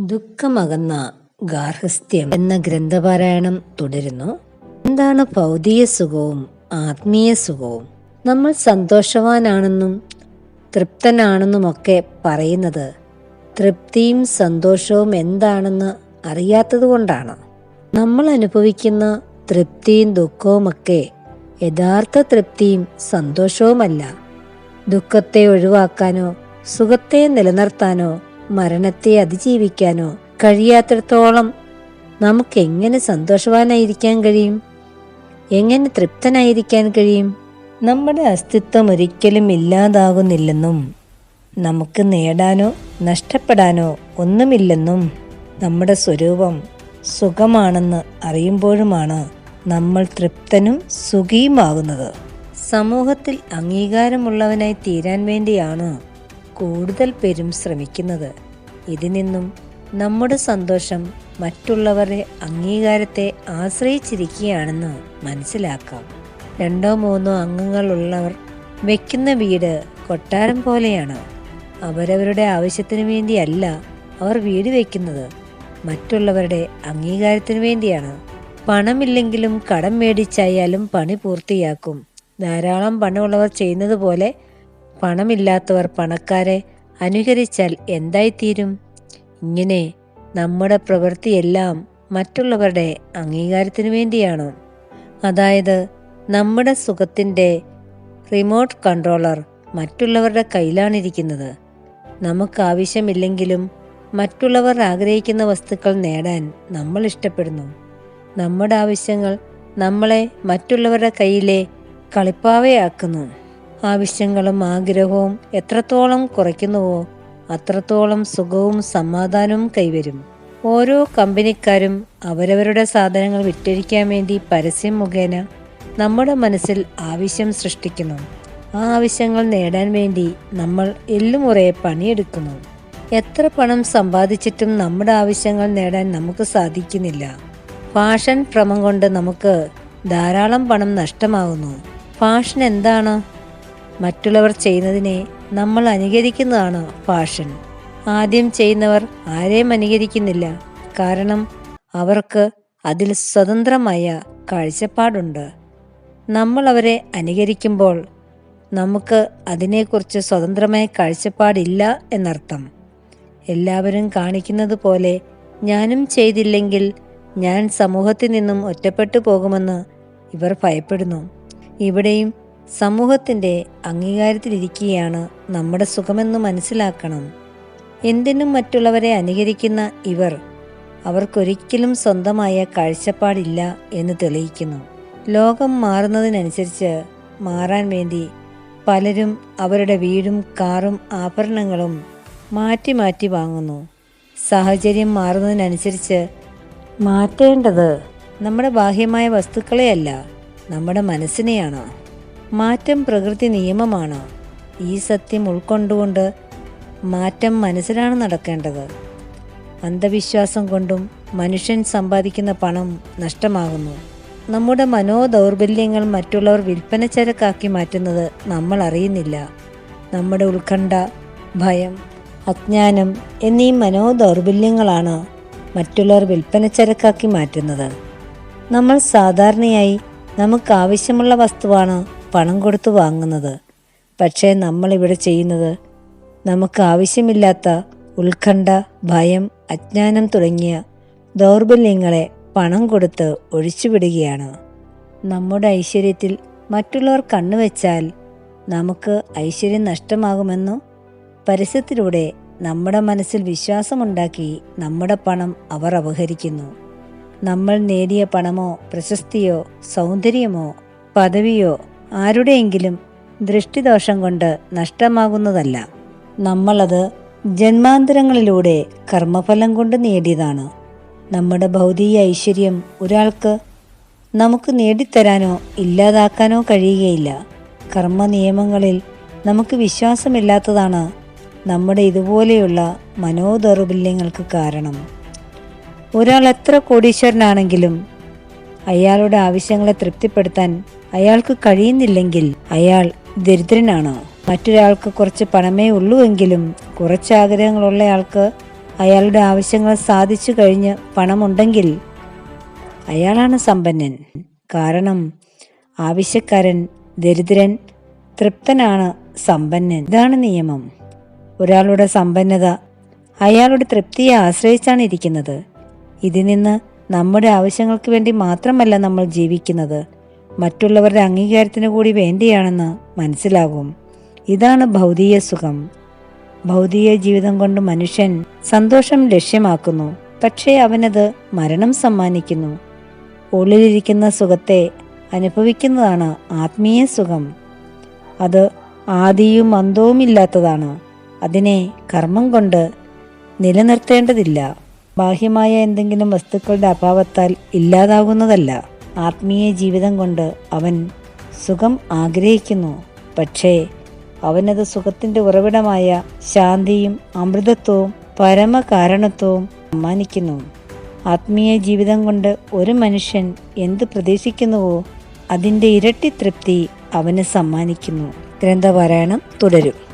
ദുഃഖമകന്ന ഗാർഹസ്ഥ്യം എന്ന ഗ്രന്ഥപാരായണം തുടരുന്നു. എന്താണ് ഭൗതിക സുഖവും ആത്മീയ സുഖവും? നമ്മൾ സന്തോഷവാനാണെന്നും തൃപ്തനാണെന്നുമൊക്കെ പറയുന്നത് തൃപ്തിയും സന്തോഷവും എന്താണെന്ന് അറിയാത്തതുകൊണ്ടാണ് നമ്മൾ അനുഭവിക്കുന്ന തൃപ്തിയും ദുഃഖവുമൊക്കെ യഥാർത്ഥ തൃപ്തിയും സന്തോഷവുമല്ല. ദുഃഖത്തെ ഒഴിവാക്കാനോ സുഖത്തെ നിലനിർത്താനോ മരണത്തെ അതിജീവിക്കാനോ കഴിയാത്തിടത്തോളം നമുക്ക് എങ്ങനെ സന്തോഷവാനായിരിക്കാൻ കഴിയും? എങ്ങനെ തൃപ്തനായിരിക്കാൻ കഴിയും? നമ്മുടെ അസ്തിത്വം ഒരിക്കലും ഇല്ലാതാകുന്നില്ലെന്നും നമുക്ക് നേടാനോ നഷ്ടപ്പെടാനോ ഒന്നുമില്ലെന്നും നമ്മുടെ സ്വരൂപം സുഖമാണെന്ന് അറിയുമ്പോഴുമാണ് നമ്മൾ തൃപ്തനും സുഖിയുമാകുന്നത്. സമൂഹത്തിൽ അംഗീകാരമുള്ളവനായി തീരാൻ വേണ്ടിയാണ് കൂടുതൽ പേരും ശ്രമിക്കുന്നത്. ഇതിൽ നിന്നും നമ്മുടെ സന്തോഷം മറ്റുള്ളവരുടെ അംഗീകാരത്തെ ആശ്രയിച്ചിരിക്കുകയാണെന്ന് മനസ്സിലാക്കാം. രണ്ടോ മൂന്നോ അംഗങ്ങളുള്ളവർ വെക്കുന്ന വീട് കൊട്ടാരം പോലെയാണ്. അവരവരുടെ ആവശ്യത്തിനു വേണ്ടിയല്ല അവർ വീട് വെക്കുന്നത്. മറ്റുള്ളവരുടെ അംഗീകാരത്തിനു വേണ്ടിയാണ്. പണമില്ലെങ്കിലും കടം മേടിച്ചായാലും പണി പൂർത്തിയാക്കും. ധാരാളം പണമുള്ളവർ ചെയ്യുന്നത് പോലെ പണമില്ലാത്തവർ പണക്കാരെ അനുകരിച്ചാൽ എന്തായിത്തീരും? ഇങ്ങനെ നമ്മുടെ പ്രവൃത്തിയെല്ലാം മറ്റുള്ളവരുടെ അംഗീകാരത്തിനു വേണ്ടിയാണോ? അതായത് നമ്മുടെ സുഖത്തിന്റെ റിമോട്ട് കൺട്രോളർ മറ്റുള്ളവരുടെ കയ്യിലാണിരിക്കുന്നത്. നമുക്ക് ആവശ്യമില്ലെങ്കിലും മറ്റുള്ളവർ ആഗ്രഹിക്കുന്ന വസ്തുക്കൾ നേടാൻ നമ്മൾ ഇഷ്ടപ്പെടുന്നു. നമ്മുടെ ആവശ്യങ്ങൾ നമ്മളെ മറ്റുള്ളവരുടെ കയ്യിലെ കളിപ്പാവയാക്കുന്നു. ആവശ്യങ്ങളും ആഗ്രഹവും എത്രത്തോളം കുറയ്ക്കുന്നുവോ അത്രത്തോളം സുഖവും സമാധാനവും കൈവരും. ഓരോ കമ്പനിക്കാരും അവരവരുടെ സാധനങ്ങൾ വിറ്റഴിക്കാൻ വേണ്ടി പരസ്യം മുഖേന നമ്മുടെ മനസ്സിൽ ആവശ്യം സൃഷ്ടിക്കുന്നു. ആ ആവശ്യങ്ങൾ നേടാൻ വേണ്ടി നമ്മൾ എല്ലുമുറയെ പണിയെടുക്കുന്നു. എത്ര പണം സമ്പാദിച്ചിട്ടും നമ്മുടെ ആവശ്യങ്ങൾ നേടാൻ നമുക്ക് സാധിക്കുന്നില്ല. ഫാഷൻ ഭ്രമം കൊണ്ട് നമുക്ക് ധാരാളം പണം നഷ്ടമാകുന്നു ഫാഷൻ എന്താണ്? മറ്റുള്ളവർ ചെയ്യുന്നതിനെ നമ്മൾ അനുകരിക്കുന്നതാണ് ഫാഷൻ ആദ്യം ചെയ്യുന്നവർ ആരെയും അനുകരിക്കുന്നില്ല. കാരണം അവർക്ക് അതിൽ സ്വതന്ത്രമായ കാഴ്ചപ്പാടുണ്ട്. നമ്മൾ അവരെ അനുകരിക്കുമ്പോൾ നമുക്ക് അതിനെക്കുറിച്ച് സ്വതന്ത്രമായ കാഴ്ചപ്പാടില്ല എന്നർത്ഥം. എല്ലാവരും കാണിക്കുന്നത് പോലെ ഞാനും ചെയ്തില്ലെങ്കിൽ ഞാൻ സമൂഹത്തിൽ നിന്നും ഒറ്റപ്പെട്ടു പോകുമെന്ന് ഇവർ ഭയപ്പെടുന്നു. ഇവിടെയും സമൂഹത്തിന്റെ അംഗീകാരത്തിലിരിക്കുകയാണ് നമ്മുടെ സുഖമെന്ന് മനസ്സിലാക്കണം. എന്തിനും മറ്റുള്ളവരെ അനുകരിക്കുന്ന ഇവർ അവർക്കൊരിക്കലും സ്വന്തമായ കാഴ്ചപ്പാടില്ല എന്ന് തെളിയിക്കുന്നു. ലോകം മാറുന്നതിനനുസരിച്ച് മാറാൻ വേണ്ടി പലരും അവരുടെ വീടും കാറും ആഭരണങ്ങളും മാറ്റി മാറ്റി വാങ്ങുന്നു. സാഹചര്യം മാറുന്നതിനനുസരിച്ച് മാറ്റേണ്ടത് നമ്മുടെ ബാഹ്യമായ വസ്തുക്കളെയല്ല നമ്മുടെ മനസ്സിനെയാണ്. മാറ്റം പ്രകൃതി നിയമമാണ്. ഈ സത്യം ഉൾക്കൊണ്ടുകൊണ്ട് മാറ്റം മനസ്സിലാണ് നടക്കേണ്ടത്. അന്ധവിശ്വാസം കൊണ്ടും മനുഷ്യൻ സമ്പാദിക്കുന്ന പണം നഷ്ടമാകുന്നു. നമ്മുടെ മനോദൗർബല്യങ്ങൾ മറ്റുള്ളവർ വിൽപ്പന ചരക്കാക്കി മാറ്റുന്നത് നമ്മൾ അറിയുന്നില്ല. നമ്മുടെ ഉത്കണ്ഠ ഭയം അജ്ഞാനം എന്നീ മനോദൗർബല്യങ്ങളാണ് മറ്റുള്ളവർ വിൽപ്പന ചരക്കാക്കി മാറ്റുന്നത്. നമ്മൾ സാധാരണയായി നമുക്ക് ആവശ്യമുള്ള വസ്തുവാണ് പണം കൊടുത്തു വാങ്ങുന്നത്. പക്ഷേ നമ്മളിവിടെ ചെയ്യുന്നത് നമുക്ക് ആവശ്യമില്ലാത്ത ഉത്കണ്ഠ ഭയം അജ്ഞാനം തുടങ്ങിയ ദൗർബല്യങ്ങളെ പണം കൊടുത്ത് ഒഴിച്ചുവിടുകയാണ്. നമ്മുടെ ഐശ്വര്യത്തിൽ മറ്റുള്ളവർ കണ്ണുവെച്ചാൽ നമുക്ക് ഐശ്വര്യം നഷ്ടമാകുമെന്നു പരസ്യത്തിലൂടെ നമ്മുടെ മനസ്സിൽ വിശ്വാസമുണ്ടാക്കി നമ്മുടെ പണം അവർ അപഹരിക്കുന്നു. നമ്മൾ നേടിയ പണമോ പ്രശസ്തിയോ സൗന്ദര്യമോ പദവിയോ ആരുടെയെങ്കിലും ദൃഷ്ടിദോഷം കൊണ്ട് നഷ്ടമാകുന്നതല്ല. നമ്മളത് ജന്മാന്തരങ്ങളിലൂടെ കർമ്മഫലം കൊണ്ട് നേടിയതാണ്. നമ്മുടെ ഭൗതിക ഐശ്വര്യം ഒരാൾക്ക് നമുക്ക് നേടിത്തരാനോ ഇല്ലാതാക്കാനോ കഴിയുകയില്ല. കർമ്മ നിയമങ്ങളിൽ നമുക്ക് വിശ്വാസമില്ലാത്തതാണ് നമ്മുടെ ഇതുപോലെയുള്ള മനോദൗർബല്യങ്ങൾക്ക് കാരണം. ഒരാൾ എത്ര കോടീശ്വരനാണെങ്കിലും അയാളുടെ ആവശ്യങ്ങളെ തൃപ്തിപ്പെടുത്താൻ അയാൾക്ക് കഴിയുന്നില്ലെങ്കിൽ അയാൾ ദരിദ്രനാണോ. മറ്റൊരാൾക്ക് കുറച്ച് പണമേ ഉള്ളൂ എങ്കിലും കുറച്ച് ആഗ്രഹങ്ങളുള്ള ആൾക്ക് അയാളുടെ ആവശ്യങ്ങൾ സാധിച്ചു കഴിഞ്ഞ് പണമുണ്ടെങ്കിൽ അയാളാണ് സമ്പന്നൻ. കാരണം ആവശ്യക്കാരൻ ദരിദ്രൻ തൃപ്തനാണ് സമ്പന്നൻ. ഇതാണ് നിയമം. ഒരാളുടെ സമ്പന്നത അയാളുടെ തൃപ്തിയെ ആശ്രയിച്ചാണ് ഇരിക്കുന്നത്. ഇതിൽ നിന്ന് നമ്മുടെ ആവശ്യങ്ങൾക്ക് വേണ്ടി മാത്രമല്ല നമ്മൾ ജീവിക്കുന്നത്. മറ്റുള്ളവരുടെ അംഗീകാരത്തിന് കൂടി വേണ്ടിയാണെന്ന് മനസ്സിലാകും. ഇതാണ് ഭൗതിക സുഖം. ഭൗതിക ജീവിതം കൊണ്ട് മനുഷ്യൻ സന്തോഷം ലക്ഷ്യമാക്കുന്നു. പക്ഷേ അവനത് മരണം സമ്മാനിക്കുന്നു. ഉള്ളിലിരിക്കുന്ന സുഖത്തെ അനുഭവിക്കുന്നതാണ് ആത്മീയ സുഖം. അത് ആദിയും അന്തവുമില്ലാത്തതാണ്. അതിനെ കർമ്മം കൊണ്ട് നിലനിർത്തേണ്ടതില്ല. ബാഹ്യമായ എന്തെങ്കിലും വസ്തുക്കളുടെ അഭാവത്താൽ ഇല്ലാതാകുന്നതല്ല. ആത്മീയ ജീവിതം കൊണ്ട് അവൻ സുഖം ആഗ്രഹിക്കുന്നു. പക്ഷേ അവനത് സുഖത്തിന്റെ ഉറവിടമായ ശാന്തിയും അമൃതത്വവും പരമകാരണത്വവും സമ്മാനിക്കുന്നു. ആത്മീയ ജീവിതം കൊണ്ട് ഒരു മനുഷ്യൻ എന്ത് പ്രതീക്ഷിക്കുന്നുവോ അതിന്റെ ഇരട്ടി തൃപ്തി അവന് സമ്മാനിക്കുന്നു. ഗ്രന്ഥപാരായണം തുടരും.